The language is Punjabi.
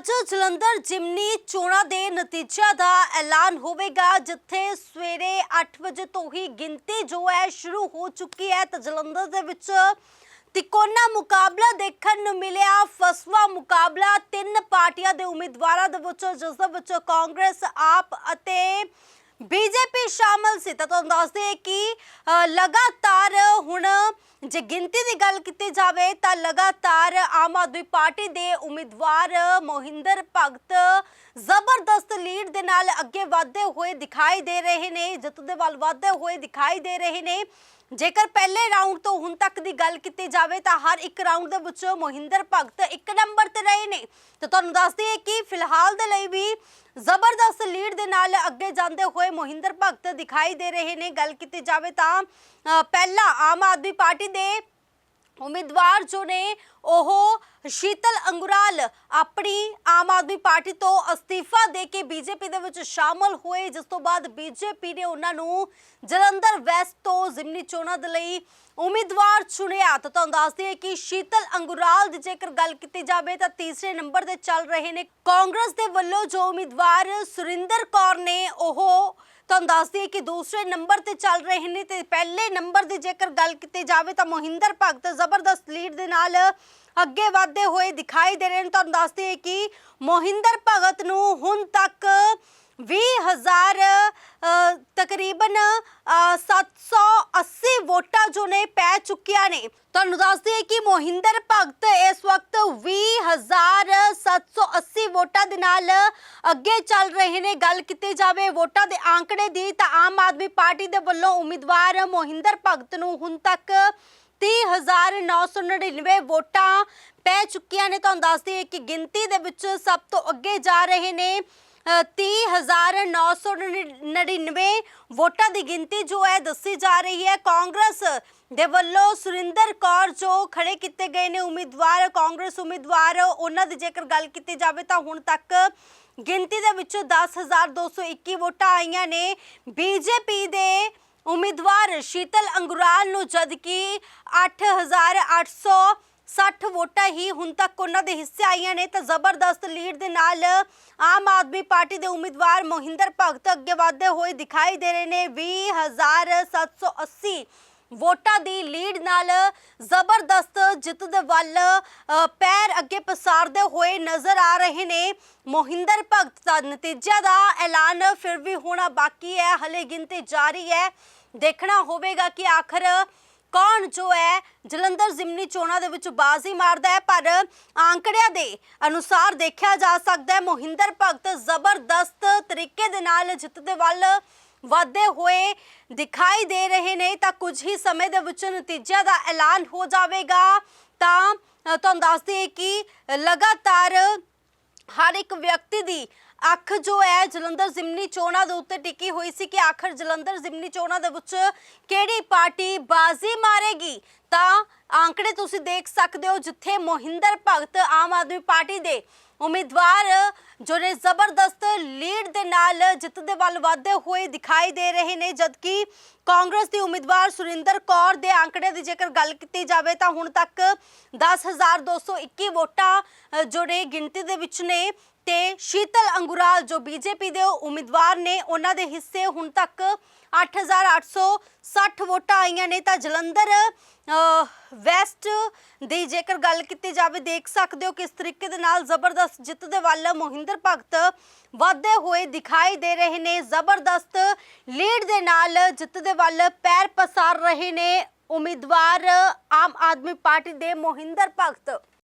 ਅੱਜ ਜਲੰਧਰ ਜਿਮਨੀ ਚੋਣਾਂ ਦੇ ਨਤੀਜਿਆਂ ਦਾ ਐਲਾਨ ਹੋਵੇਗਾ, ਜਿੱਥੇ ਸਵੇਰੇ 8 ਵਜੇ ਤੋਂ ਹੀ ਗਿਣਤੀ ਜੋ ਹੈ ਸ਼ੁਰੂ ਹੋ ਚੁੱਕੀ ਹੈ। ਤਾਂ ਜਲੰਧਰ ਦੇ ਵਿੱਚ ਤਿਕੋਨਾ ਮੁਕਾਬਲਾ ਦੇਖਣ ਨੂੰ ਮਿਲਿਆ, ਫਸਵਾ ਮੁਕਾਬਲਾ, ਤਿੰਨ ਪਾਰਟੀਆਂ ਦੇ ਉਮੀਦਵਾਰਾਂ ਦੇ ਵਿੱਚ, ਜਿਸ ਦੇ ਵਿੱਚ ਕਾਂਗਰਸ, ਆਪ ਅਤੇ ਬੀਜੇਪੀ ਸ਼ਾਮਲ ਸੀ। ਤਾਂ ਤੁਹਾਨੂੰ ਦੱਸ ਦਈਏ ਕਿ ਲਗਾਤਾਰ ਹੁਣ ਜੇ ਗਿਣਤੀ ਦੀ ਗੱਲ ਕੀਤੀ ਜਾਵੇ ਤਾਂ ਲਗਾਤਾਰ ਆਮ ਆਦਮੀ ਪਾਰਟੀ ਦੇ ਉਮੀਦਵਾਰ ਮੋਹਿੰਦਰ ਭਗਤ ਜ਼ਬਰਦਸਤ ਲੀਡ ਦੇ ਨਾਲ ਅੱਗੇ ਵਧਦੇ ਹੋਏ ਦਿਖਾਈ ਦੇ ਰਹੇ ਨੇ, ਜਿੱਤ ਦੇ ਵੱਲ ਵਧਦੇ ਹੋਏ ਦਿਖਾਈ ਦੇ ਰਹੇ ਨੇ। ਜੇਕਰ ਪਹਿਲੇ ਰਾਊਂਡ ਤੋਂ ਹੁਣ ਤੱਕ ਦੀ ਗੱਲ ਕੀਤੀ ਜਾਵੇ ਤਾਂ ਹਰ ਇੱਕ ਰਾਊਂਡ ਦੇ ਵਿੱਚ ਮੋਹਿੰਦਰ ਭਗਤ ਇੱਕ ਨੰਬਰ ਤੇ ਰਹੇ ਨੇ। ਤੇ ਤੁਹਾਨੂੰ ਦੱਸ ਦਈਏ ਕਿ ਫਿਲਹਾਲ ਦੇ ਲਈ ਵੀ ਜ਼ਬਰਦਸਤ ਲੀਡ ਦੇ ਨਾਲ ਅੱਗੇ ਜਾਂਦੇ ਹੋਏ ਮੋਹਿੰਦਰ ਭਗਤ ਦਿਖਾਈ ਦੇ ਰਹੇ ਨੇ। ਗੱਲ ਕੀਤੀ ਜਾਵੇ ਤਾਂ ਅ, ਪਹਿਲਾ ਆਮ ਆਦਮੀ ਪਾਰਟੀ ਦੇ ਉਮੀਦਵਾਰ ਜੋ ਨੇ ਉਹ ਸ਼ੀਤਲ ਅੰਗੁਰਾਲ ਆਪਣੀ ਆਮ ਆਦਮੀ ਪਾਰਟੀ ਤੋਂ ਅਸਤੀਫਾ ਦੇ ਕੇ ਬੀਜੇਪੀ ਦੇ ਵਿੱਚ ਸ਼ਾਮਲ ਹੋਏ, ਜਿਸ ਤੋਂ ਬਾਅਦ ਬੀਜੇਪੀ ਨੇ ਉਹਨਾਂ ਨੂੰ ਜਲੰਧਰ ਵੈਸਟ ਤੋਂ ਜ਼ਿਮਨੀ ਚੋਣਾਂ ਦੇ ਲਈ ਉਮੀਦਵਾਰ ਚੁਣਿਆ। ਤਾਂ ਤੁਹਾਨੂੰ ਦੱਸ ਦਈਏ ਕਿ ਸ਼ੀਤਲ ਅੰਗੁਰਾਲ ਦੀ ਜੇਕਰ ਗੱਲ ਕੀਤੀ ਜਾਵੇ ਤਾਂ ਤੀਸਰੇ ਨੰਬਰ ਤੇ ਚੱਲ ਰਹੇ ਨੇ। ਕਾਂਗਰਸ ਦੇ ਵੱਲੋਂ ਜੋ ਉਮੀਦਵਾਰ ਸੁਰਿੰਦਰ ਕੌਰ ਨੇ ਉਹ ਤੁਹਾਨੂੰ ਦੱਸ ਦਈਏ ਕਿ ਦੂਸਰੇ ਨੰਬਰ ਤੇ ਚੱਲ ਰਹੇ ਨੇ ਤੇ ਪਹਿਲੇ ਨੰਬਰ ਦੀ ਜੇਕਰ ਗੱਲ ਕੀਤੀ ਜਾਵੇ ਤਾਂ ਮੋਹਿੰਦਰ ਭਗਤ ਜ਼ਬਰਦਸਤ ਲੀਡ ਦੇ ਨਾਲ ਅੱਗੇ ਵਧਦੇ ਹੋਏ ਦਿਖਾਈ ਦੇ ਰਹੇ ਨੇ। ਤੁਹਾਨੂੰ ਦੱਸ ਦਈਏ ਕਿ ਮੋਹਿੰਦਰ ਭਗਤ ਨੂੰ ਹੁਣ ਤੱਕ 20000 ਅ, ਤਕਰੀਬਨ ਅ, 780 ਵੋਟਾਂ ਜੋ ਨੇ ਪੈ ਚੁੱਕੀਆਂ ਨੇ। ਤੁਹਾਨੂੰ ਦੱਸ ਦਈਏ ਕਿ ਮੋਹਿੰਦਰ ਭਗਤ ਇਸ ਅੱਗੇ ਚੱਲ ਰਹੇ ਨੇ, ਗੱਲ ਕੀਤੀ ਜਾਵੇ ਵੋਟਾਂ ਦੇ ਆંકੜੇ ਦੀ, ਤਾਂ ਆਮ ਆਦਮੀ ਪਾਰਟੀ ਦੇ ਵੱਲੋਂ ਉਮੀਦਵਾਰ ਮੋਹਿੰਦਰ ਭਗਤ ਨੂੰ ਹੁਣ ਤੱਕ 30999 ਵੋਟਾਂ ਪੈ ਚੁੱਕੀਆਂ ਨੇ। ਤੁਹਾਨੂੰ ਦੱਸ ਦਈਏ ਕਿ ਗਿਣਤੀ ਦੇ ਵਿੱਚ ਸਭ ਤੋਂ ਅੱਗੇ ਜਾ ਰਹੇ ਨੇ 30999 ਵੋਟਾਂ ਦੀ ਗਿਣਤੀ ਜੋ ਹੈ ਦੱਸੀ ਜਾ ਰਹੀ ਹੈ, ਕਾਂਗਰਸ ਦੇ ਵੱਲੋਂ ਸੁਰਿੰਦਰ ਕੌਰ ਜੋ ਖੜੇ ਕੀਤੇ ਗਏ ਨੇ ਉਮੀਦਵਾਰ, ਕਾਂਗਰਸ ਉਮੀਦਵਾਰ, ਉਹਨਾਂ ਦੀ ਜੇਕਰ ਗੱਲ ਕੀਤੀ ਜਾਵੇ ਤਾਂ ਹੁਣ ਤੱਕ ਗਿਣਤੀ ਦੇ ਵਿੱਚੋਂ 10221 ਵੋਟਾਂ ਆਈਆਂ ਨੇ। ਬੀਜੇਪੀ ਦੇ ਉਮੀਦਵਾਰ ਸ਼ੀਤਲ ਅੰਗੁਰਾਲ ਨੂੰ ਜਦਕਿ 8800 60 ਵੋਟਾਂ ਹੀ ਹੁਣ ਤੱਕ ਉਹਨਾਂ ਦੇ ਹਿੱਸੇ ਆਈਆਂ ਨੇ ਤਾਂ ਜ਼ਬਰਦਸਤ ਲੀਡ ਦੇ ਨਾਲ ਆਮ ਆਦਮੀ ਪਾਰਟੀ ਦੇ ਉਮੀਦਵਾਰ ਮੋਹਿੰਦਰ ਭਗਤ ਅੱਗੇ ਵਧਦੇ ਹੋਏ ਦਿਖਾਈ ਦੇ ਰਹੇ ਨੇ। 20780 ਵੋਟਾਂ ਦੀ ਲੀਡ ਨਾਲ ਜ਼ਬਰਦਸਤ ਜਿੱਤ ਦੇ ਵੱਲ ਪੈਰ ਅੱਗੇ ਪਸਾਰਦੇ ਹੋਏ ਨਜ਼ਰ ਆ ਰਹੇ ਨੇ। ਮੋਹਿੰਦਰ ਭਗਤ ਦਾ ਨਤੀਜਾ ਦਾ ਐਲਾਨ ਫਿਰ ਵੀ ਹੋਣਾ ਬਾਕੀ ਹੈ, ਹਲੇ ਗਿਣਤੀ ਜਾਰੀ ਹੈ। ਦੇਖਣਾ ਹੋਵੇਗਾ ਕਿ ਆਖਰ ਕੌਣ ਜੋ ਹੈ? ਜਲੰਧਰ ਜ਼ਿਮਨੀ ਚੋਣਾਂ ਦੇ ਵਿੱਚ ਬਾਜ਼ੀ ਮਾਰਦਾ ਹੈ, ਪਰ ਆંકੜਿਆਂ ਦੇ ਅਨੁਸਾਰ ਦੇਖਿਆ ਜਾ ਸਕਦਾ ਹੈ, ਮੋਹਿੰਦਰ ਭਗਤ ਜ਼ਬਰਦਸਤ ਤਰੀਕੇ ਦੇ ਨਾਲ ਜਿੱਤ ਦੇ ਵੱਲ ਵਧਦੇ ਹੋਏ ਦਿਖਾਈ ਦੇ ਰਹੇ ਨੇ। ਤਾਂ ਕੁਝ ਹੀ ਸਮੇਂ ਦੇ ਵਿੱਚ ਨਤੀਜਿਆਂ ਦਾ ਐਲਾਨ ਹੋ ਜਾਵੇਗਾ। ਤਾਂ ਤੁਹਾਨੂੰ ਦੱਸ ਦਈਏ ਕਿ ਲਗਾਤਾਰ ਹਰ ਇੱਕ ਵਿਅਕਤੀ ਦੀ ਅੱਖ ਜੋ ਹੈ ਜਲੰਧਰ ਜ਼ਿਮਨੀ ਚੋਣਾਂ ਦੇ ਉੱਤੇ ਟਿੱਕੀ ਹੋਈ ਸੀ ਕਿ ਆਖਰ ਜਲੰਧਰ ਜ਼ਿਮਨੀ ਚੋਣਾਂ ਦੇ ਵਿੱਚ ਕਿਹੜੀ ਪਾਰਟੀ ਬਾਜ਼ੀ ਮਾਰੇਗੀ? ਤਾਂ ਆંકੜੇ ਤੁਸੀਂ ਦੇਖ ਸਕਦੇ ਹੋ ਜਿੱਥੇ ਮੋਹਿੰਦਰ ਭਗਤ ਆਮ ਆਦਮੀ ਪਾਰਟੀ ਦੇ ਉਮੀਦਵਾਰ ਜੋ ਨੇ ਜ਼ਬਰਦਸਤ ਲੀਡ ਦੇ ਨਾਲ ਜਿੱਤ ਦੇ ਵੱਲ ਵਧਦੇ ਹੋਏ ਦਿਖਾਈ ਦੇ ਰਹੇ ਨੇ, ਜਦਕਿ ਕਾਂਗਰਸ ਦੀ ਉਮੀਦਵਾਰ ਸੁਰਿੰਦਰ ਕੌਰ ਦੇ ਆંકੜੇ ਦੀ ਜੇਕਰ ਗੱਲ ਕੀਤੀ ਜਾਵੇ ਤਾਂ ਹੁਣ ਤੱਕ 10221 ਵੋਟਾਂ ਜੋ ਨੇ ਗਿਣਤੀ ਦੇ ਵਿੱਚ ਨੇ ਤੇ ਸ਼ੀਤਲ ਅੰਗੁਰਾਲ, ਜੋ ਬੀਜੇਪੀ ਦੇ ਉਮੀਦਵਾਰ ਨੇ, ਉਹਨਾਂ ਦੇ ਹਿੱਸੇ ਹੁਣ ਤੱਕ 8860 ਵੋਟਾਂ ਆਈਆਂ ਨੇ। ਤਾਂ ਜਲੰਧਰ ਵੈਸਟ ਦੀ ਜੇਕਰ ਗੱਲ ਕੀਤੀ ਜਾਵੇ, ਦੇਖ ਸਕਦੇ ਹੋ ਕਿਸ ਤਰੀਕੇ ਦੇ ਨਾਲ ਜ਼ਬਰਦਸਤ ਜਿੱਤ ਦੇ ਵੱਲ ਮੋਹਿੰਦਰ ਭਗਤ ਵਧਦੇ ਹੋਏ ਦਿਖਾਈ ਦੇ ਰਹੇ ਨੇ। ਜ਼ਬਰਦਸਤ ਲੀਡ ਦੇ ਨਾਲ ਜਿੱਤ ਦੇ ਵੱਲ ਪੈਰ ਪਸਾਰ ਰਹੇ ਨੇ ਉਮੀਦਵਾਰ ਆਮ ਆਦਮੀ ਪਾਰਟੀ ਦੇ ਮੋਹਿੰਦਰ ਭਗਤ।